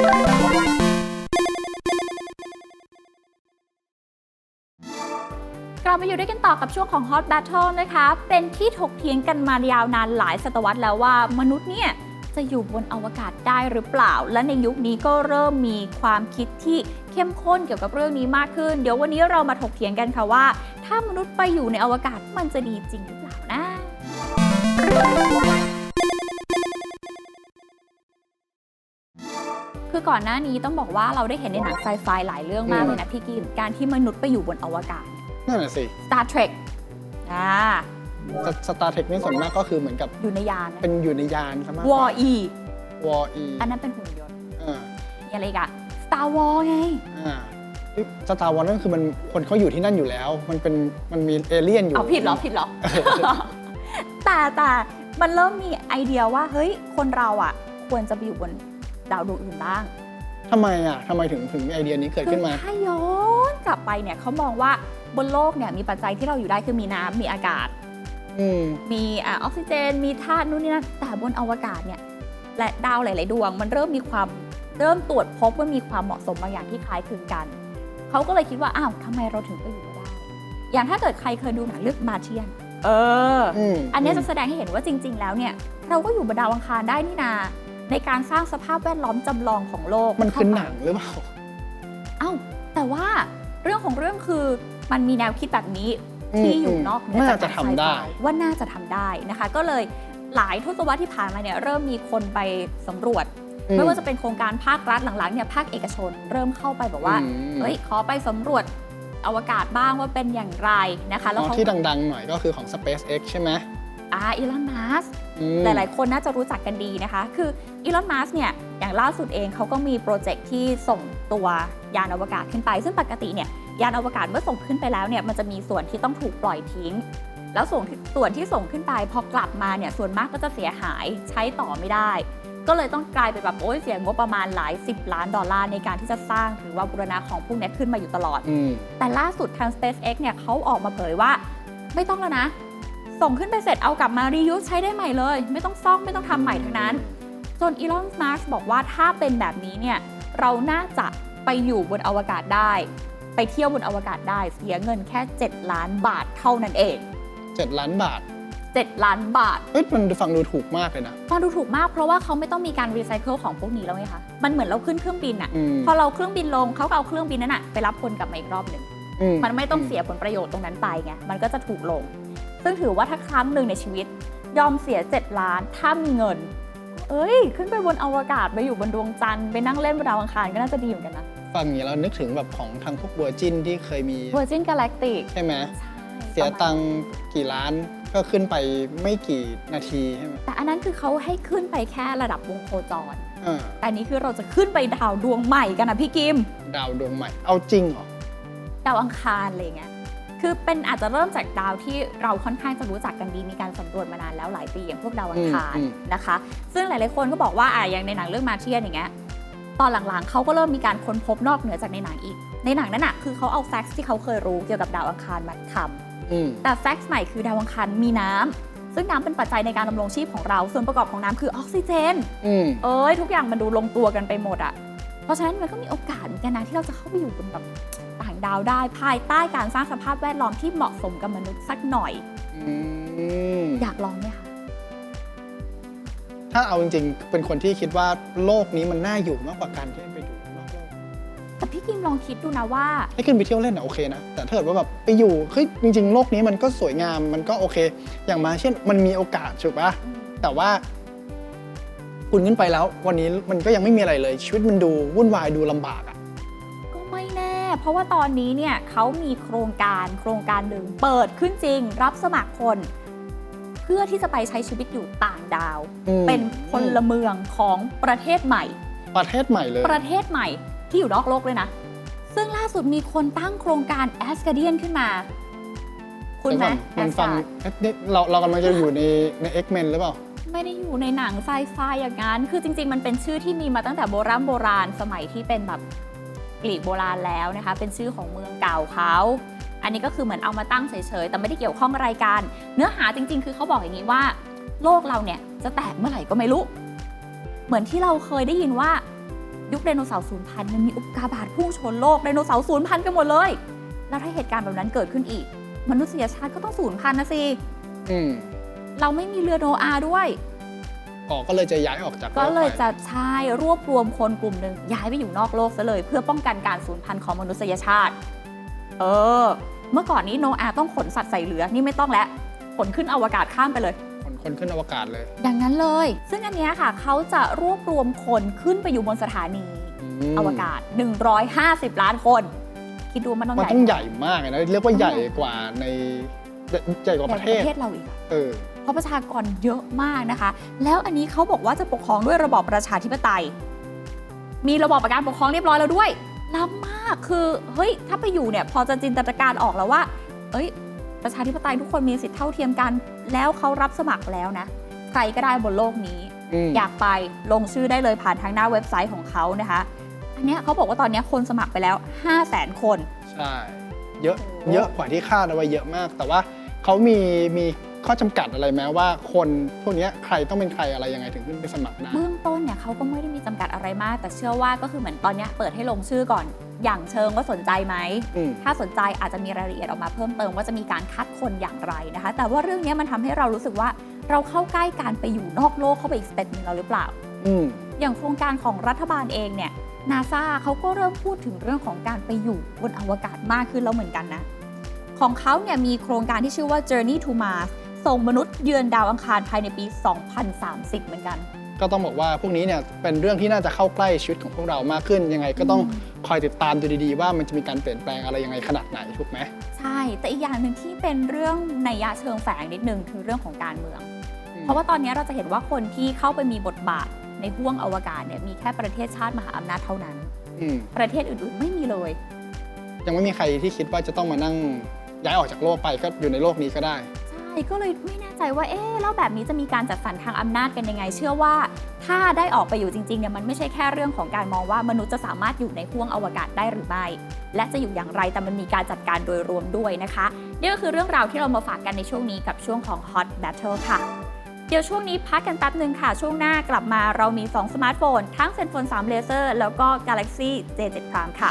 กลับมาอยู่ด้วยกันต่อกับช่วงของ Hot Battle นะคะ เป็นที่ถกเถียงกันมายาวนานหลายศตวรรษแล้วว่ามนุษย์เนี่ยจะอยู่บนอวกาศได้หรือเปล่า และในยุคนี้ก็เริ่มมีความคิดที่เข้มข้นเกี่ยวกับเรื่องนี้มากขึ้น เดี๋ยววันนี้เรามาถกเถียงกันค่ะว่า ถ้ามนุษย์ไปอยู่ในอวกาศมันจะดีจริงหรือเปล่านะ คือก่อนหน้านี้ต้องบอกว่าเราได้เห็นในหนังไซไฟหลายเรื่องมากเลยนะพี่กิมการที่มนุษย์ไปอยู่บนอวกาศ นั่นแหะสิ Star Trek อ่าสตาร์เทคนี่ส่วนมากก็คือเหมือนกับอยู่ในยานนะเป็นอยู่ในยานซะมากกวอว่าอีวออีอันนั้นเป็นหุ่นยนต์อ่ามีอะไรอีกอะ Star War ไงอ่าสตาร์วอลนั่นคือมันคนเขาอยู่ที่นั่นอยู่แล้ว มันเป็นมันมีเอเลี่ยนอยู่เอาผิดเหรอผิดเหรอแต่แต่มันเริ่มมีไอเดียว่าเฮ้ยคนเราอะควรจะไปอยู่บน ดาวดวงอื่นบ้างทำไมอะทำไมถึงถึงมีไอเดียนี้เกิดขึ้นมาคือถ้าย้อนกลับไปเนี่ยเขามองว่าบนโลกเนี่ยมีปัจจัยที่เราอยู่ได้คือมีน้ำมีอากาศ อืม มีอ่าออกซิเจน มีธาตุนู่นนี่นั่นแต่บนอวกาศเนี่ยและดาวหลาย ๆ ดวง มันเริ่มมีความเริ่มตรวจพบว่ามีความเหมาะสมบางอย่างที่คล้ายคลึงกัน เขาก็เลยคิดว่าอ้าวทำไมเราถึงไปอยู่ไม่ได้ อย่างถ้าเกิดใครเคยดูหนังเรื่องมาเทียน เอออืมอันเนี้ยจะแสดงให้เห็นว่าจริง ๆ แล้วเนี่ย เราก็อยู่บนดาวอังคารได้นี่นา ในการสร้างสภาพแวดล้อมจำลองของโลกมันคือเข้าไปหนังหรือเปล่าเอ้าแต่ว่าเรื่องของเรื่องคือมันมีแนวคิดแบบนี้อืมที่อยู่นอกเหนือจากน่าจะทำได้ไซฟว่าน่าจะทำได้นะคะ ก็เลยหลายทศวรรษที่ผ่านมาเนี่ยเริ่มมีคนไปสำรวจอืไม่ว่าจะเป็นโครงการภาครัฐหลังๆเนี่ยภาคเอกชน เริ่มเข้าไปบอกว่าอืมเฮ้ยขอไปสำรวจอวกาศบ้างว่าเป็นอย่างไรนะคะแล้วอ๋อเขาที่ดังๆหน่อยก็คือของ SpaceX ใช่ไหมอ่าอีลอนมัสอืมหลายๆคนน่าจะรู้จักกันดีนะคะ คือ อีลอน มัสเนี่ย อย่างล่าสุดเองเขาก็มีโปรเจกต์ที่ส่งตัวยานอวกาศขึ้นไป ซึ่งปกติเนี่ยยานอวกาศเมื่อส่งขึ้นไปแล้วเนี่ยมันจะมีส่วนที่ต้องถูกปล่อยทิ้ง แล้วส่วนที่ส่วนที่ส่งขึ้นไปพอกลับมาเนี่ยส่วนมากก็จะเสียหายใช้ต่อไม่ได้ ก็เลยต้องกลายเป็นแบบโอ้ยเสียงบประมาณหลาย 10 ล้านดอลลาร์ในการที่จะสร้างหรือว่าบูรณะของพวกเนี้ยขึ้นมาอยู่ตลอดอืมแต่ล่าสุดทาง SpaceX เนี่ยเขาออกมาเผยว่า ไม่ต้องแล้วนะ ส่งขึ้นไปเสร็จเอากลับมา reuse ใช้ได้ใหม่เลย ไม่ต้องซ่อมไม่ต้องทำใหม่ทั้งนั้น จนอีลอน มัสบอกว่าถ้าเป็นแบบนี้เนี่ยเราน่าจะไปอยู่บนอวกาศได้ ไปเที่ยวบนอวกาศได้เสียเงินแค่ 7 ล้านบาทเท่านั้นเอง 7 ล้านบาท 7 ล้านบาทเฮ้ยมันฟังดูถูกมากเลยนะ ฟังดูถูกมากเพราะว่าเขาไม่ต้องมีการรีไซเคิลของพวกนี้แล้วไงคะ มันเหมือนเราขึ้นเครื่องบินอะอืม พอเราเครื่องบินลงเขาก็เอาเครื่องบินนั้นอะไปรับคนกลับมาอีกรอบหนึ่ง อืมันไม่ต้องเสียผลประโยชน์ตรงนั้นไปไง มันก็จะถูกลง ซึ่งถือว่าถ้าครั้งหนึ่งในชีวิต ยอมเสีย 7 ล้าน ถ้ามีเงิน เอ้ย ขึ้นไปบนอวกาศไปอยู่บนดวงจันทร์ไปนั่งเล่นบนดาวอังคารก็น่าจะดีเหมือนกันนะฟังอย่างนี้แล้วนึกถึงแบบของทางพวกเวอร์จินที่เคยมี Virgin Galactic ใช่ไหมใช่เสียตังค์กี่ล้านก็ขึ้นไปไม่กี่นาทีใช่ไหมแต่อันนั้นคือเขาให้ขึ้นไปแค่ระดับวงโคจร อ่าแต่อันนี้คือเราจะขึ้นไปดาวดวงใหม่กันนะพี่กิม ดาวดวงใหม่ เอาจริงเหรอ ดาวอังคารอะไรเงี้ย คือเป็นอาจจะเริ่มจากดาวที่เราค่อนข้างจะรู้จักกันดีมีการสำรวจมานานแล้วหลายปีอย่างพวกดาวอังคารอืมนะคะ ซึ่งหลายๆคนก็บอกว่าอะอย่างในหนังเรื่องมาเทียนอย่างเงี้ยตอนหลังๆเขาก็เริ่มมีการค้นพบนอกเหนือจากในหนังอีก ในหนังนั้นน่ะคือเขาเอาแฟกซ์ที่เขาเคยรู้เกี่ยวกับดาวอังคารมาทำอืมแต่แฟกซ์ใหม่คือดาวอังคารมีน้ำซึ่งน้ำเป็นปัจจัยในการดำรงชีพของเรา ส่วนประกอบของน้ำคือออกซิเจนอืมเอ้ยทุกอย่างมันดูลงตัวกันไปหมดอะเพราะฉะนั้นมันก็มีโอกาสเหมือนกันนะที่เราจะเข้าไปอยู่บนแบบต่าง ดาวได้ ภายใต้การสร้างสภาพแวดล้อมที่เหมาะสมกับมนุษย์สักหน่อย อืมอยากลองไหมคะ ถ้าเอาจริงๆ เป็นคนที่คิดว่าโลกนี้มันน่าอยู่มากกว่าการที่ไปอยู่นอกโลก แต่พี่กิมลองคิดดูนะว่า ให้ขึ้นไปเที่ยวเล่นอะโอเคนะ แต่ถ้าเกิดว่าแบบไปอยู่เฮ้ยจริง ๆ โลกนี้มันก็สวยงามมันก็โอเค อย่างมาเช่นมันมีโอกาสถูกปะแต่ว่า คุณขึ้นไปแล้ว วันนี้มันก็ยังไม่มีอะไรเลย ชีวิตมันดูวุ่นวายดูลำบากอะก็ไม่แน่ เพราะว่าตอนนี้เนี่ยเขามีโครงการโครงการหนึ่งเปิดขึ้นจริง รับสมัครคน เพื่อที่จะไปใช้ชีวิตอยู่ต่างดาว อืม เป็นพลเมืองของประเทศใหม่ ประเทศใหม่เลย ประเทศใหม่ที่อยู่นอกโลกเลยนะ ซึ่งล่าสุดมีคนตั้งโครงการแอสก a เดียนขึ้นมา คุณไหมเดี๋ยวก่อนมันฟัง Asgard เอ๊ะนี่เราเรากำลังจะอยู่ในใน X-Men หรือเปล่า ไม่ได้อยู่ในหนังไซไฟอย่างนั้น คือจริง ๆ มันเป็นชื่อที่มีมาตั้งแต่โบราณโบราณสมัยที่เป็นแบบ กรีกโบราณแล้วนะคะ เป็นชื่อของเมืองเก่าเขา อันนี้ก็คือเหมือนเอามาตั้งเฉยๆ แต่ไม่ได้เกี่ยวข้องอะไรกัน เนื้อหาจริง ๆ คือเขาบอกอย่างนี้ว่า โลกเราเนี่ยจะแตกเมื่อไหร่ก็ไม่รู้ เหมือนที่เราเคยได้ยินว่ายุคไดโนเสาร์สูญพันธุ์มันมีอุกกาบาตพุ่งชนโลกไดโนเสาร์สูญพันธุ์กันหมดเลย แล้วถ้าเหตุการณ์แบบนั้นเกิดขึ้นอีก มนุษยชาติก็ต้องสูญพันธุ์นะสิอืมเราไม่มีเรือโนอาห์ด้วย ออกก็เลยจะย้ายออกจากก็เลยโไปจะใช่รวบรวมคนกลุ่มหนึ่งย้ายไปอยู่นอกโลกซะเลย เพื่อป้องกันการสูญพันธุ์ของมนุษยชาติ เออ เมื่อก่อนนี้โนอาห์ต้องขนสัตว์ใส่เรือนี่ไม่ต้องแล้วขนขึ้นอวกาศข้ามไปเลยคนคนขึ้นอวกาศเลย ดังนั้นเลย ซึ่งอันเนี้ยค่ะเขาจะรวบรวมคนขึ้นไปอยู่บนสถานีมอวกาศ 150 ล้านคน คิดดูมันต้องมันใหญ่ต้องใหญ่มากเลยนะ เรียกว่าใหญ่กว่าในใหญ่กว่าใหญ่ประกเทว่าศประเทศเราอีกอะเออเพ ราะประชากรเยอะมากนะคะ แล้วอันนี้เขาบอกว่าจะปกครองด้วยระบอบประชาธิปไตย มีระบอบการปกครองเรียบร้อยแล้วด้วยล้ำมากคือเฮ้ยถ้าไปอยู่เนี่ยพอจะจินตนาการออกแล้วว่า เอ้ย ประชาธิปไตยทุกคนมีสิทธิเท่าเทียมกัน แล้วเขารับสมัครแล้วนะใครก็ได้บนโลกนี้อืมอยากไปลงชื่อได้เลยผ่านทางหน้าเว็บไซต์ของเขานะคะ อันเนี้ยเขาบอกว่าตอนเนี้ยคนสมัครไปแล้ว 5 0 0 0 0 0คน ใช่ เยอะโอ้เยอะกว่าที่คาดเอาไว้เยอะมาก แต่ว่าเขามีมี ข้อจำกัดอะไรไหมว่าคนพวกเนี้ยใครต้องเป็นใครอะไรยังไงถึงขึ้นไปสมัครได้เบื้องต้นเนี่ยเขาก็ไม่ได้มีจำกัดอะไรมาก แต่เชื่อว่าก็คือเหมือนตอนเนี้ยเปิดให้ลงชื่อก่อน อย่างเชิงว่าสนใจไหมอืมถ้าสนใจอาจจะมีรายละเอียดออกมาเพิ่มเติมว่าจะมีการคัดคนอย่างไรนะคะ แต่ว่าเรื่องเนี้ยมันทำให้เรารู้สึกว่าเราเข้าใกล้การไปอยู่นอกโลกเข้าไปอีกสเต็ปหนึงแล้วหรือเปล่าอืมอย่างโครงการของรัฐบาลเองเนี่ยนาซาเขาก็เริ่มพูดถึงเรื่องของการไปอยู่บนอวกาศมากขึ้นแล้วเหมือนกันนะ ของเขาเนี่ยมีโครงการที่ชื่อว่า Journey to Mars ส่งมนุษย์เยือนดาวอังคารภายในปี 2030 เหมือนกัน ก็ต้องบอกว่าพวกนี้เนี่ยเป็นเรื่องที่น่าจะเข้าใกล้ชีวิตของพวกเรามากขึ้นยังไง ก็ต้องอืมคอยติดตามดูดีๆ ว่ามันจะมีการเปลี่ยนแปลงอะไรยังไงขนาดไหนถูกไหมใช่ แต่อีกอย่างหนึ่งที่เป็นเรื่องในยยะเชิงแฝงนิดนึงคือเรื่องของการเมืองอืมเพราะว่าตอนนี้เราจะเห็นว่าคนที่เข้าไปมีบทบาทในห้วงอวกาศเนี่ยมีแค่ประเทศชาติมหาอำนาจเท่านั้นอืมประเทศอื่นๆไม่มีเลย ยังไม่มีใครที่คิดว่าจะต้องมานั่งย้ายออกจากโลกไปก็อยู่ในโลกนี้ก็ได้ใช่ ก็เลยไม่แน่ใจว่าเอ๊ะแล้วแบบนี้จะมีการจัดสรรทางอำนาจกันยังไง เชื่อว่า ถ้าได้ออกไปอยู่จริงๆเนี่ยมันไม่ใช่แค่เรื่องของการมองว่ามนุษย์จะสามารถอยู่ในห้วงอวกาศได้หรือไม่และจะอยู่อย่างไรแต่มันมีการจัดการโดยรวมด้วยนะคะนี่ก็คือเรื่องราวที่เรามาฝากกันในช่วงนี้กับช่วงของ Hot Battle ค่ะเดี๋ยวช่วงนี้พักกันแป๊บหนึ่งค่ะ ช่วงหน้ากลับมาเรามี 2 สมาร์ทโฟน ทั้ง Zenfone 3 Laser แล้วก็ Galaxy J7 Prime ค่ะ